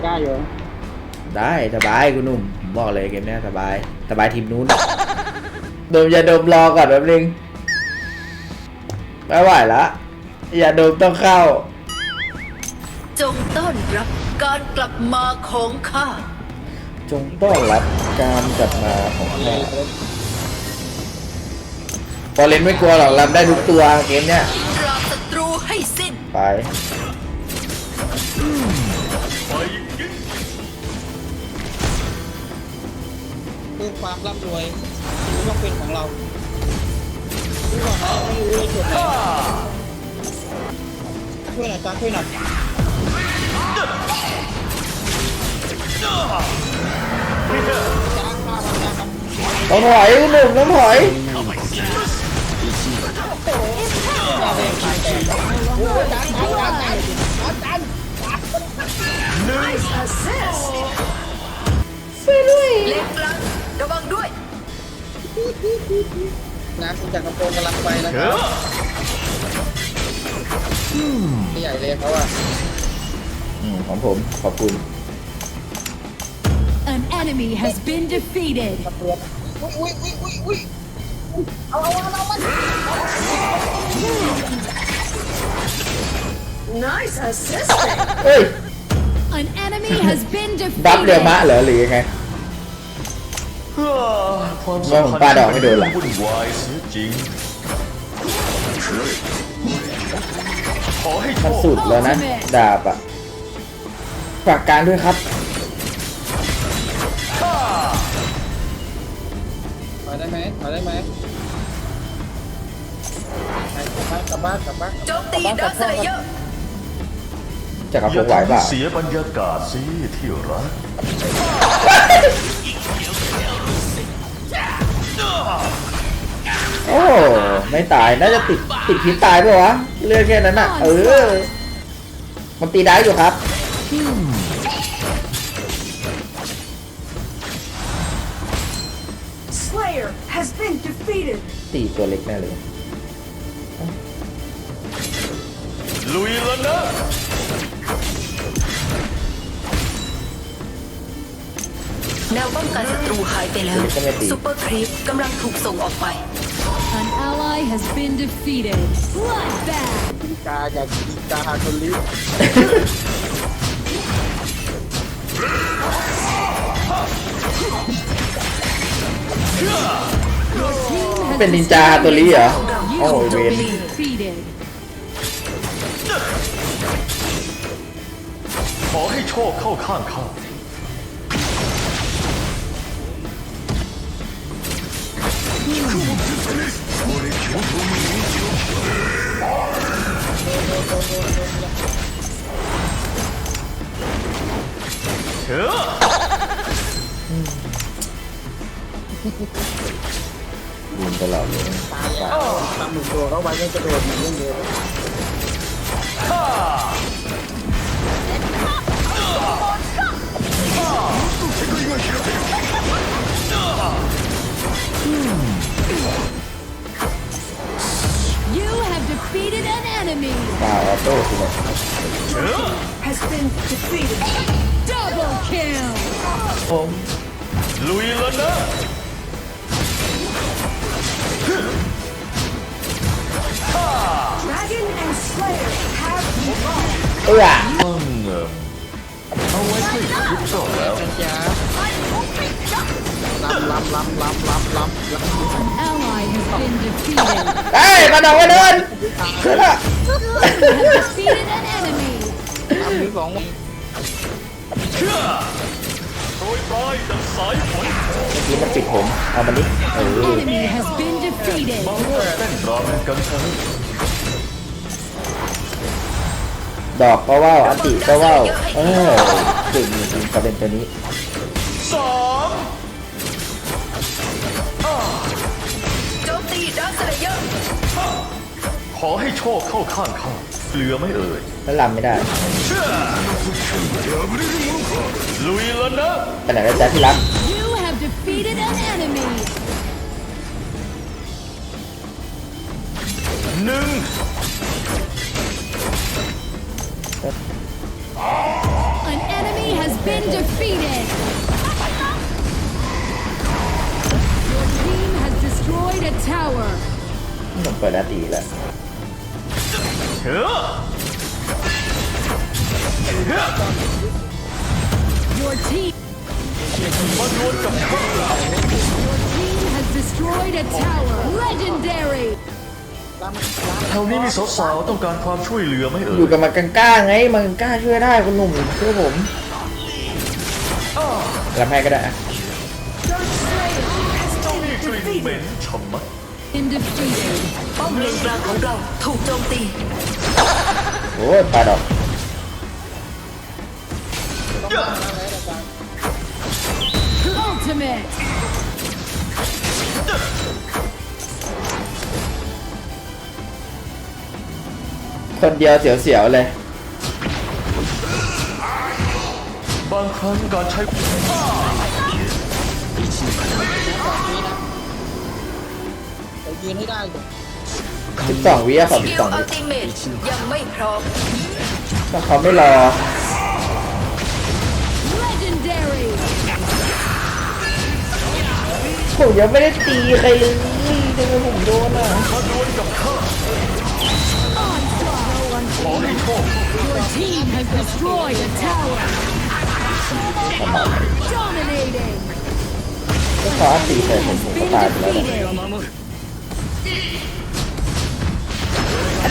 ไม่ได้อยู่ได้สบายคุณหนุ่มผมบอกเลยเกมเนี้ยสบาย สบายทีมนู้น ดมยาดมรอก่อนแป๊บนึงไม่ไหวละยาดมต้องเข้า จงต้อนรับการกลับมาของข้า จงต้อนรับการกลับมาของข้าพอเล่นไม่กลัวหรอกรับได้ทุกตัวเกมเนี้ยปราบศัตรูให้สิ้นไป เพื่อความร่ำรวยรู้ต้องเป็นของเรารู้ก่อนนะไม่รู้เลยจุดไหนช่วยหน่อยจ้าช่วยหน่อยจ้าข้าวจ้าครับต้องถอยคุณหนุ่มต้องถอยเล็กกลางระ วังด้วย นะคุณจักรพงศ์กำลังไปนะครับใหญ่เลยเขาอะอืมของผมขอบคุณ An enemy has been defeated. ตำรวจอุ้ยอุ้ยอุ้ยอุ้ยอุ้ยเอาเอาเอาเอามันเฮ้ย An enemy has been ดับเรียวมะ defeated. เหรอหรือยังไง ความสัมพันธ์ป้าดอกไม่โดนเหรอวุ่นวายเสียจริงขอให้โชมันคสุดแล้วนะดาบอะฝากกลารด้วยครับ ถอยได้ไหมถอยได้ไหมไปกลับบ้านกลับบ้านกลับบ้านโจมตีดักสเลเยอร์จะกระอพย่างไหวเปล่าทำเสียบรรยากาศสิที่รัก โอ้ไม่ตายน่าจะติดติดพิษตายปะวะเลือดแค่นั้นอะเออมันตีได้อยู่ครับตีตัวเล็กแน่เลยลุยแล้วนะ แนวป้องกันศัตรูหายไปแล้วก็ไม่ตีซุปเปอร์ครีปกำลังถูกส่งออกไป An ally has been defeated. Bloodbath. ดีกาจากดีกาฮาคนลิฟเป็นนินจาตัวนี้เหรอ โอ้ยเวน Defeated. ขอให้โชคเข้าข้างข้า เถอะดูตลอดเลยตายแล้วตามหนุ่มตัวเข้าไปไม่กระโดดหนีเรื่องเดียว ดาวออโต้คือแบบ Double kill. ลุยแล้วนะเออ เอาผิดก็แล้วนะจ๊ะล้ำล้ำล้ำล้ำล้ำล้ำล้ำ An ally has been defeated. เอ้ยกระโดดกระโดดขึ้นละ You have defeated an enemy. ล้ำหรือสอง เชื่อโรยปลายดังสายฝนนี่มันปิดผม เอามันดิเออ enemy has been defeated. มาร่วมเต้นรำกันเถอดอกก็ว่าวอันติก็ว่าวเออเก่งจริงๆประเด็นตัวนี้สองโจมตีดักสเลเยอร์ ขอให้โชคเข้าข้างข้าเหลือไม่เอ่ยแล้วลำไม่ได้เชื่อลุยแล้วนะไปไหนแล้วจ๊ะที่รัก You have defeated an enemy. หนึ่ง An enemy has been defeated. Your team has destroyed a tower. ผมเปิดอันติแล้วเฮ้อเฮ้อ Your team มาดวลกับข้า team has destroyed a tower. Legendary. แถวนี้มีสาวๆต้องการความช่วยเหลือไหมเอ่อยู่ยกับมากังก้าไงมากังก้าช่วยได้คุณหนุ่มช่วยผมรับให้ก็ได้อะ เจ้านี่กลิ่นเหม็นชะมัด Been defeated. ป้อมเลนกลางของเราถูกโจมตีโอ้ยปลาดอก Ultimate. คนเดียวเสียวๆเลยบางครั้งการใช้ นให้ได้อยู่12วิอะขอสกิล12อัวิลติเมตยังไม่พร้อมถ้าเขาไม่รอ Legendary. ผมยังไม่ได้ตีใครเลยทำไมผมโดนอะมาดวลกับข้า Onslaught. ขอให้โชค Your team has destroyed a tower. Dominating. ก็ขออันตีใส่ผมผมก็ Been ตายไปแล้วนะ defeated.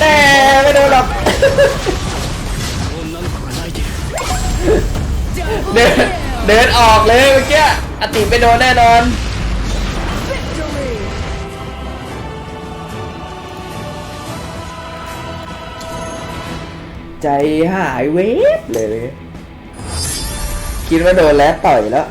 แน่ไม่โดนหรอกเดินเดินออกเลยเมื่อกี้อติไม่โดนแน่นอนใจหายเวฟเลย คิดว่าโดนแล้วต่อยแล้ว